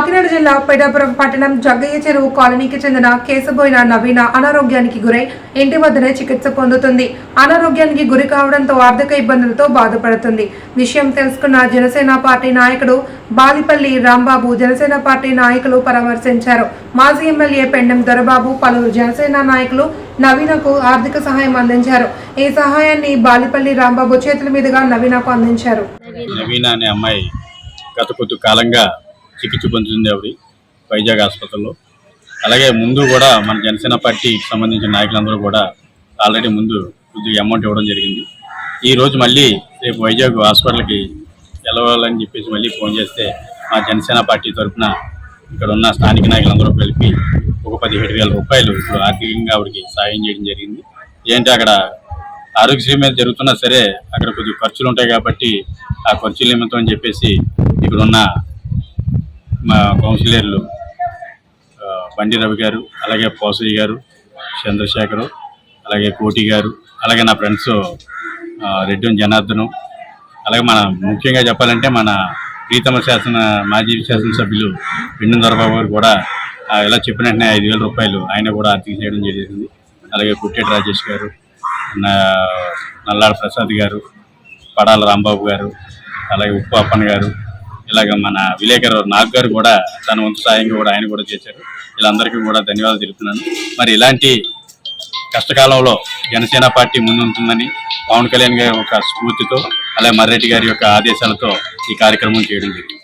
కాకినాడ జిల్లా పెడాపురం పట్టణం జగ్గయ్య చెరువు కాలనీకి చెందిన కేసబోయిన నవీన అనారోగ్యానికి గురై ఇంటి వద్దనే చికిత్స పొందుతుంది. అనారోగ్యానికి గురి కావడంతో ఆర్థిక ఇబ్బందులతో బాధపడుతుంది. విషయం తెలుసుకున్న జనసేన పార్టీ నాయకుడు బాలిపల్లి రాంబాబు జనసేన పార్టీ నాయకులు పరామర్శించారు. మాజీ ఎమ్మెల్యే పెండెం దొరబాబు పలువురు జనసేన నాయకులు నవీనకు ఆర్థిక సహాయం అందించారు. ఈ సహాయాన్ని బాలిపల్లి రాంబాబు చేతుల మీదుగా నవీనకు అందించారు. నవీన అనే అమ్మాయి గత కొద్ది కాలంగా చికిత్స పొందుతుంది ఆవిడ వైజాగ్ ఆసుపత్రిలో అలాగే ముందు కూడా మన జనసేన పార్టీకి సంబంధించిన నాయకులందరూ కూడా ఆల్రెడీ ముందు కొద్దిగా అమౌంట్ ఇవ్వడం జరిగింది. ఈ రోజు మళ్ళీ రేపు వైజాగ్ హాస్పిటల్కి వెళ్ళవాలని చెప్పేసి మళ్ళీ ఫోన్ చేస్తే మా జనసేన పార్టీ తరఫున ఇక్కడ ఉన్న స్థానిక నాయకులందరూ కలిపి ఒక పదిహేడు వేల రూపాయలు ఇప్పుడు ఆర్థికంగా ఆవిడకి సాయం చేయడం జరిగింది. ఏంటి అక్కడ ఆరోగ్యశ్రీ మీద జరుగుతున్నా సరే అక్కడ కొద్దిగా ఖర్చులు ఉంటాయి కాబట్టి ఆ ఖర్చుల నిమిత్తం అని చెప్పేసి ఇక్కడ ఉన్న మా కౌన్సిలర్లు బండి రవి గారు అలాగే పోసయ్య గారు చంద్రశేఖరు అలాగే కోటి గారు అలాగే నా ఫ్రెండ్స్ రెడ్డి జనార్దను అలాగే మన ముఖ్యంగా చెప్పాలంటే మన ప్రీతమ శాసన మాజీ శాసనసభ్యులు పిండి దొరబాబు గారు కూడా ఆ, ఇలా చెప్పిన వెంటనే ఐదు వేల రూపాయలు ఆయన కూడా ఆర్థిక చేయడం జరిగింది అలాగే కుట్టేటి రాజేష్ గారు నా- నల్లాడ ప్రసాద్ గారు పడాల రాంబాబు గారు అలాగే ఉప్పు అప్పన్న గారు ఇలాగ మన విలేకరు నాగ్ గారు కూడా తన వంతు సాయంగా కూడా ఆయన కూడా చేశారు. వీళ్ళందరికీ కూడా ధన్యవాదాలు తెలుపుతున్నాను. మరి ఇలాంటి కష్టకాలంలో జనసేన పార్టీ ముందుంటుందని పవన్ కళ్యాణ్ గారి యొక్క స్ఫూర్తితో అలాగే మర్రెడ్డి గారి యొక్క ఆదేశాలతో ఈ కార్యక్రమం చేయడం జరిగింది.